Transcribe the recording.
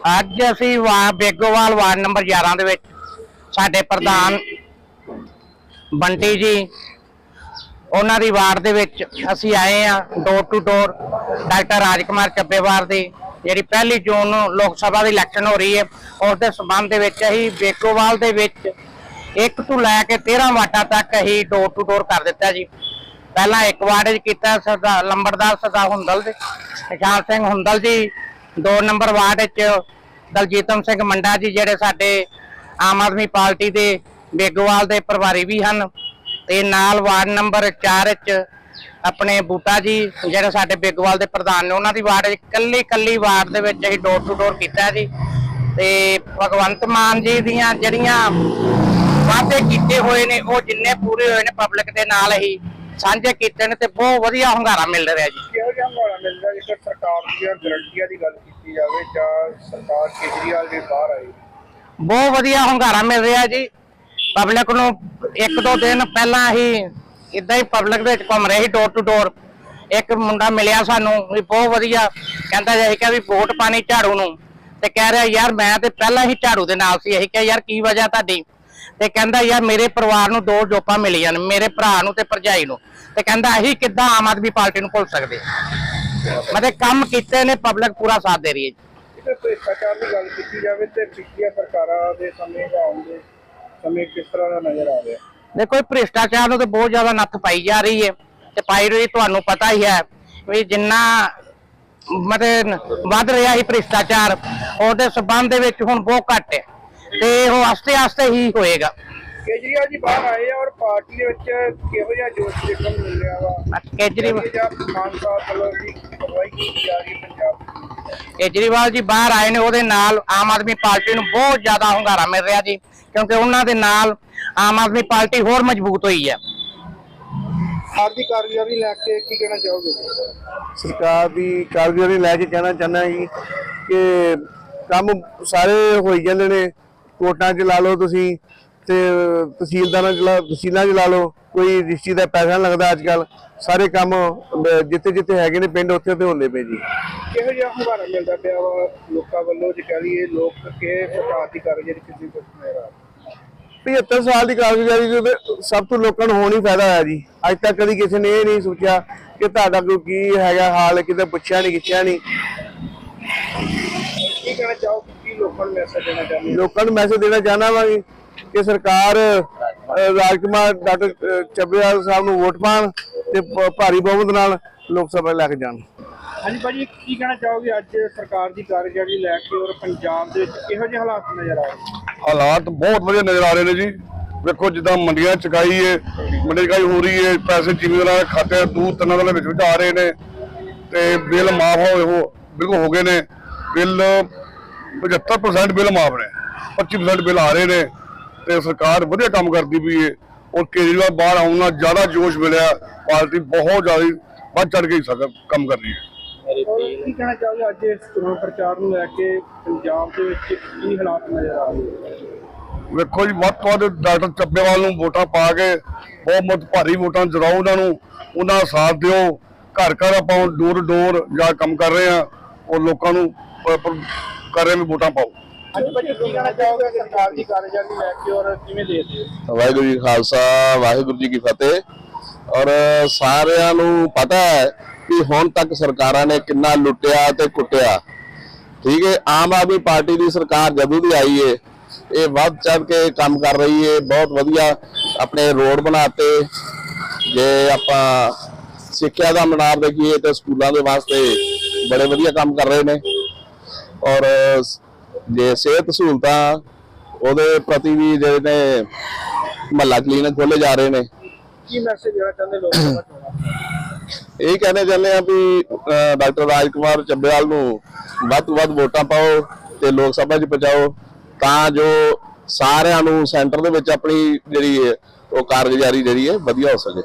ਅੱਜ ਅਸੀਂ ਵਾ, ਬੇਗੋਵਾਲ ਵਾਰਡ ਨੰਬਰ 11 ਦੇ ਵਿੱਚ ਸਾਡੇ ਪ੍ਰਧਾਨ ਬੰਟੀ ਜੀ, ਉਹਨਾਂ ਦੀ ਵਾਰਡ ਦੇ ਵਿੱਚ ਅਸੀਂ ਆਏ ਆ door to door doctor Rajkumar Chabbewal ਦੀ, ਜਿਹੜੀ ਪਹਿਲੀ ਜੂਨ ਨੂੰ ਲੋਕ ਸਭਾ ਦੀ ਇਲੈਕਸ਼ਨ ਹੋ ਰਹੀ ਹੈ ਉਸ ਦੇ ਸਬੰਧ ਦੇ ਵਿੱਚ ਅਸੀਂ ਬੇਗੋਵਾਲ ਦੇ ਵਿੱਚ ਇੱਕ ਤੋਂ ਲੈ ਕੇ 13 ਵਾਟਾਂ ਤੱਕ ਅਸੀਂ ਡੋਰ ਟੂ ਡੋਰ ਕਰ ਦਿੱਤਾ ਜੀ। ਪਹਿਲਾਂ ਇੱਕ ਵਾਰਡ 'ਚ ਕੀਤਾ, ਸਰਦਾਰ ਲੰਬੜਦਾਰ ਸਰਦਾਰ ਹੁੰਦਲ ਦੇ, ਨਿਸ਼ਾਨ ਸਿੰਘ ਹੁੰਦਲ ਜੀ ਦੋ ਨੰਬਰ ਵਾਰਡ 'ਚ ਦਲਜੀਤਮ ਸਿੰਘ ਮੰਡਾ ਜੀ ਜਿਹੜੇ ਸਾਡੇ ਆਮ ਆਦਮੀ ਪਾਰਟੀ ਦੇ ਬੇਗੋਵਾਲ ਦੇ ਪ੍ਰਭਾਰੀ ਵੀ ਹਨ। ਤੇ ਨਾਲ ਵਾਰਡ ਨੰਬਰ 4 ਵਿੱਚ ਆਪਣੇ ਬੂਟਾ ਜੀ ਜਿਹੜੇ ਸਾਡੇ ਬੇਗੋਵਾਲ ਦੇ ਪ੍ਰਧਾਨ ਨੇ, ਉਹਨਾਂ ਦੀ ਵਾਰਡ 'ਚ ਕੱਲੀ ਕੱਲੀ ਵਾਰਡ ਦੇ ਵਿੱਚ ਅਸੀਂ ਡੋਰ ਟੂ ਡੋਰ ਕੀਤਾ ਜੀ। ਤੇ ਭਗਵੰਤ ਮਾਨ ਜੀ ਦੀਆਂ ਜਿਹੜੀਆਂ ਵਾਅਦੇ ਕੀਤੇ ਹੋਏ ਨੇ, ਉਹ ਜਿੰਨੇ ਪੂਰੇ ਹੋਏ ਨੇ ਪਬਲਿਕ ਦੇ ਨਾਲ ਹੀ ਸਾਂਝੇ ਕੀਤੇ ਨੇ ਤੇ ਬਹੁਤ ਵਧੀਆ ਹੁੰਗਾਰਾ ਮਿਲ ਰਿਹਾ ਜੀ। ਕਿਹੋ ਜਿਹਾ ਮਾਹੌਲ ਮਿਲਦਾ ਜੇਕਰ ਸਰਕਾਰ ਦੀਆਂ ਗਰੰਟੀਆਂ ਦੀ ਗੱਲ ਕੀਤੀ ਜਾਵੇ ਜਾਂ ਸਰਕਾਰ ਕੇਜਰੀਵਾਲ ਦੇ ਬਾਹਰ ਆਏ ਬਹੁਤ ਵਧੀਆ ਹੁੰਗਾਰਾ ਮਿਲ ਰਿਹਾ ਜੀ। ਪਬਲਿਕ ਨੂੰ ਇੱਕ ਦੋ ਦਿਨ ਪਹਿਲਾਂ ਹੀ ਇਦਾਂ ਹੀ ਪਬਲਿਕ ਦੇ ਵਿੱਚ ਘੁੰਮ ਰਹੇ ਸੀ ਡੋਰ ਟੂ ਡੋਰ ਇੱਕ ਮੁੰਡਾ ਮਿਲਿਆ ਸਾਨੂੰ ਵੀ ਬਹੁਤ ਵਧੀਆ। ਕਹਿੰਦਾ ਜੀ ਕਿਹਾ ਵੀ ਵੋਟ ਪਾਣੀ ਝਾੜੂ ਨੂੰ। ਤੇ ਕਹਿ ਰਿਹਾ ਯਾਰ ਮੈਂ ਤੇ ਪਹਿਲਾਂ ਹੀ ਝਾੜੂ ਦੇ ਨਾਲ ਸੀ। ਅਸੀਂ ਕਿਹਾ ਯਾਰ ਕੀ ਵਜ੍ਹਾ ਤੁਹਾਡੀ? ਤੇ ਕਹਿੰਦਾ ਯਾਰ ਮੇਰੇ ਪਰਿਵਾਰ ਨੂੰ ਦੋ ਜੋਪਾਂ ਮਿਲੀਆਂ ਨੇ ਮੇਰੇ ਭਰਾ ਨੂੰ ਤੇ ਭਰਜਾਈ ਨੂੰ। ਤੇ ਕਹਿੰਦਾ ਅਸੀਂ ਕਿੱਦਾਂ ਆਮ ਆਦਮੀ ਪਾਰਟੀ ਨੂੰ ਭੁੱਲ ਸਕਦੇ ਮਤਲਬ ਕੰਮ ਕੀਤੇ ਨੇ ਪਬਲਿਕ ਪੂਰਾ ਸਾਥ ਦੇ ਰਹੀ ਹੈ ਜੀ। ਭ੍ਰਿਸ਼ਟਾਚਾਰ ਦੀ ਗੱਲ ਕੀਤੀ ਜਾਵੇ ਤੇ ਪਿਛਲੀਆਂ ਸਰਕਾਰਾਂ ਦੇ ਸਮੇਂ ਦਾ ਆਉਂਦੇ ਸਮੇਂ ਕਿਸ ਤਰ੍ਹਾਂ ਦਾ ਨਜ਼ਰ ਆ ਰਿਹਾ? ਦੇਖੋ ਇਹ ਭ੍ਰਿਸ਼ਟਾਚਾਰ ਨੂੰ ਤੇ ਬਹੁਤ ਜ਼ਿਆਦਾ ਨੱਥ ਪਾਈ ਜਾ ਰਹੀ ਹੈ ਤੇ ਪਾਈ ਰਹੀ ਤੁਹਾਨੂੰ ਪਤਾ ਹੀ ਹੈ ਵੀ ਜਿੰਨਾ ਮਤਲਬ ਵੱਧ ਰਿਹਾ ਹੀ ਭ੍ਰਿਸ਼ਟਾਚਾਰ ਉਹਦੇ ਸਬੰਧ ਦੇ ਵਿੱਚ ਹੁਣ ਬਹੁਤ ਘੱਟ ਹੈ। ਤੇ ਉਹ ਆਸਤੇ ਆਸਤੇ ਹੀ ਹੋਏਗਾ। ਕੇਜਰੀਵਾਲ ਜੀ ਬਾਹਰ ਆਏ ਆ ਔਰ ਪਾਰਟੀ ਦੇ ਵਿੱਚ ਕਿਹੋ ਜਿਹਾ ਜੋਸ਼ ਦੇਖਣ ਨੂੰ ਮਿਲ ਰਿਹਾ ਵਾ? ਕੇਜਰੀਵਾਲ ਜਾਂ ਖਾਨ ਸਾਹਿਬ ਵੱਲੋਂ ਦੀ ਅਗਵਾਈ ਕੀਤੀ ਜਾ ਰਹੀ ਹੈ ਪੰਜਾਬ ਕੇਜਰੀਵਾਲ ਜੀ ਬਾਹਰ ਆਏ ਨੇ ਉਹਦੇ ਨਾਲ ਆਮ ਆਦਮੀ ਪਾਰਟੀ ਨੂੰ ਬਹੁਤ ਜ਼ਿਆਦਾ ਹੁੰਗਾਰਾ ਮਿਲ ਰਿਹਾ ਜੀ ਕਿਉਂਕਿ ਉਹਨਾਂ ਦੇ ਨਾਲ ਆਮ ਆਦਮੀ ਪਾਰਟੀ ਹੋਰ ਮਜ਼ਬੂਤ ਹੋਈ ਹੈ। ਹਾਰ ਦੀ ਕਾਰਗੁਜ਼ਾਰੀ ਲੈ ਕੇ ਕੀ ਕਹਿਣਾ ਚਾਹੋਗੇ? ਸਰਕਾਰ ਦੀ ਕਾਰਗੁਜ਼ਾਰੀ ਲੈ ਕੇ ਕਹਿਣਾ ਚਾਹੁੰਦਾ ਜੀ ਕਿ ਕੰਮ ਸਾਰੇ ਹੋਈ ਜਾਂਦੇ ਨੇ। ਕੋਟਾਂ 'ਚ ਲਾ ਲਓ ਤੁਸੀਂ ਤੇ ਤਹਿਸੀਲਦਾਰਾਂ 'ਚ ਲਾ ਤਹਿਸੀਲਾਂ 'ਚ ਲਾ ਲਓ ਕੋਈ ਰਿਸ਼ਤੀ ਦਾ ਪੈਸਾ ਨਹੀਂ ਲੱਗਦਾ ਅੱਜ ਕੱਲ ਸਾਰੇ ਕੰਮ ਜਿੱਥੇ ਜਿੱਥੇ ਹੈਗੇ ਨੇ ਪਿੰਡ ਉੱਥੇ ਤੇ ਹੁੰਦੇ ਪਏ ਜੀ। ਕਿਹੋ ਜਿਹਾ ਹੁੰਗਾਰਾ ਮਿਲਦਾ ਪਿਆ ਵਾ ਲੋਕਾਂ ਵੱਲੋਂ ਜੇ ਕਹ ਲਈਏ ਲੋਕ ਕਿਹ ਪ੍ਰਕਾਰ ਦੀ ਕਾਰਗੁਜ਼ਾਰੀ ਕਿਸੇ ਕੁਝ ਨਹੀਂ ਰਹਾ 75 ਸਾਲ ਦੀ ਕਾਰਗੁਜ਼ਾਰੀ ਤੇ ਸਭ ਤੋਂ ਲੋਕਾਂ ਨੂੰ ਹੋਣ ਫਾਇਦਾ ਹੋਇਆ ਜੀ। ਅੱਜ ਤੱਕ ਕਦੀ ਕਿਸੇ ਨੇ ਇਹ ਨਹੀਂ ਸੋਚਿਆ ਕਿ ਤੁਹਾਡਾ ਕੋਈ ਕੀ ਹੈਗਾ ਹਾਲ ਕਿਤੇ ਪੁੱਛਿਆ ਨਹੀਂ ਕਿਛਿਆ ਨਹੀਂ ਕੀ ਕਹਿਣਾ ਚਾਹੋਗੇ ਕੀ ਲੋਕਾਂ ਨੂੰ ਮੈਸੇਜ ਦੇਣਾ ਚਾਹੁੰਦੇ ਲੋਕਾਂ ਨੂੰ ਮੈਸੇਜ ਦੇਣਾ ਚਾਹਨਾ ਵਾਂ ਜੀ ਕਿ ਸਰਕਾਰ ਰਾਜਕੁਮਾਰ ਡਾਕਟਰ ਚੱਬੇਵਾਲ ਸਾਹਿਬ ਨੂੰ ਵੋਟ ਪਾਣ ਤੇ ਭਾਰੀ ਬਹੁਮਤ ਨਾਲ ਲੋਕ ਸਭਾ ਲੈ ਕੇ ਜਾਣ। ਹਾਂਜੀ ਭਾਜੀ ਕੀ ਕਹਿਣਾ ਚਾਹੋਗੇ? ਅੱਜ ਸਰਕਾਰ ਦੀ ਕਾਰਗੁਜ਼ਾਰੀ ਲੈ ਕੇ ਔਰ ਪੰਜਾਬ ਦੇ ਵਿੱਚ ਕਿਹੋ ਜਿਹੇ ਹਾਲਾਤ ਨਜ਼ਰ ਆ ਰਹੇ ਹਾਲਾਤ ਬਹੁਤ ਵਧੀਆ ਨਜ਼ਰ ਆ ਰਹੇ ਨੇ ਜੀ। ਵੇਖੋ ਜਿੱਦਾਂ ਮੰਡੀਆਂ ਚਕਾਈ ਹੈ ਮੰਡੀ ਚਕਾਈ ਹੋ ਰਹੀ ਹੈ ਪੈਸੇ ਜ਼ਿਮੀਂਦਾਰਾਂ ਦੇ ਖਾਤੇ ਦੂਰ ਤਿੰਨਾਂ ਦੇ ਵਿੱਚ ਵਿੱਚ ਆ ਰਹੇ ਨੇ ਤੇ ਬਿੱਲ ਮਾਫ ਹੋਏ ਹੋ ਬਿਲਕੁਲ ਹੋ ਗਏ ਨੇ। ਬਿੱਲ 75% ਬਿੱਲ ਮਾਫ ਨੇ 25% ਬਿੱਲ ਆ ਰਹੇ ਨੇ ਤੇ ਸਰਕਾਰ ਵਧੀਆ ਕੰਮ ਕਰਦੀ ਪਈ ਹੈ ਔਰ ਕੇਜਰੀਵਾਲ ਬਾਹਰ ਆਉਣ ਨਾਲ ਜ਼ਿਆਦਾ ਜੋਸ਼ ਮਿਲਿਆ ਪਾਰਟੀ ਬਹੁਤ ਜ਼ਿਆਦਾ ਵੱਧ ਚੜ ਕੇ ਸਕ- ਕੰਮ ਕਰ ਰਹੀ ਹੈ। ਕੀ ਕਹਿਣਾ ਚਾਹੋਗੇ ਅੱਜ ਇਸ ਚੋਣ ਪ੍ਰਚਾਰ ਨੂੰ ਲੈ ਕੇ ਪੰਜਾਬ ਦੇ ਵਿੱਚ ਕੀ ਹਾਲਾਤ ਨਜ਼ਰ ਆ ਰਹੇ ਵੇਖੋ ਜੀ ਵੱਧ ਤੋਂ ਵੱਧ ਡਾਕਟਰ ਚੱਬੇਵਾਲ ਨੂੰ ਵੋਟਾਂ ਪਾ ਕੇ ਬਹੁਤ ਬਹੁਤ ਭਾਰੀ ਵੋਟਾਂ ਜਰਾਓ ਉਹਨਾਂ ਨੂੰ ਉਹਨਾਂ ਦਾ ਸਾਥ ਦਿਓ ਘਰ ਘਰ ਆਪਾਂ ਡੋਰ ਡੋਰ ਜਾ ਕੰਮ ਕਰ ਰਹੇ ਆ ਔਰ ਲੋਕਾਂ ਨੂੰ ਕਰ ਰਹੇ ਵੀ ਵੋਟਾਂ ਪਾਓ। ਹੋ? ਵਾਹਿਗੁਰੂ ਜੀ ਖਾਲਸਾ ਵਾਹਿਗੁਰੂ ਜੀ ਕੀ ਫਤਿਹ। ਔਰ ਸਾਰਿਆਂ ਨੂੰ ਪਤਾ ਹੈ ਕਿ ਹੁਣ ਤੱਕ ਸਰਕਾਰਾਂ ਨੇ ਕਿੰਨਾ ਲੁੱਟਿਆ ਤੇ ਕੁੱਟਿਆ। ਠੀਕ ਹੈ ਆਮ ਆਦਮੀ ਪਾਰਟੀ ਦੀ ਸਰਕਾਰ ਜਦੋਂ ਦੀ ਆਈ ਏ ਇਹ ਵੱਧ ਚੜ ਕੇ ਕੰਮ ਕਰ ਰਹੀ ਏ ਬਹੁਤ ਵਧੀਆ ਆਪਣੇ ਰੋਡ ਬਣਾਤੇ। ਜੇ ਆਪਾਂ ਸਿੱਖਿਆ ਦਾ ਮਨਾਰ ਦੇਖੀਏ ਤੇ ਸਕੂਲਾਂ ਦੇ ਵਾਸਤੇ ਬੜੇ ਵਧੀਆ ਕੰਮ ਕਰ ਰਹੇ ਨੇ। ਔਰ ਜੇ ਸਿਹਤ ਸਹੂਲਤਾਂ ਉਹਦੇ ਪ੍ਰਤੀ ਵੀ ਜਿਹੜੇ ਨੇ ਮਹੱਲਾ ਕਲੀਨਿਕ ਖੋਲੇ ਜਾ ਰਹੇ ਨੇ। ਕੀ ਮੈਸੇਜ ਦੇਣਾ ਚਾਹੁੰਦੇ ਲੋਕਾਂ ਨੂੰ ਇਹ ਕਹਿਣੇ ਚਾਹੁੰਦੇ ਆ ਵੀ ਡਾਕਟਰ ਰਾਜਕੁਮਾਰ ਚੱਬੇਵਾਲ ਨੂੰ ਵੱਧ ਤੋਂ ਵੱਧ ਵੋਟਾਂ ਪਾਓ ਤੇ ਲੋਕ ਸਭਾ 'ਚ ਪਹੁੰਚਾਓ ਤਾਂ ਜੋ ਸਾਰਿਆਂ ਨੂੰ ਸੈਂਟਰ ਦੇ ਵਿੱਚ ਆਪਣੀ ਜਿਹੜੀ ਉਹ ਕਾਰਗੁਜ਼ਾਰੀ ਜਿਹੜੀ ਹੈ ਵਧੀਆ ਹੋ ਸਕੇ।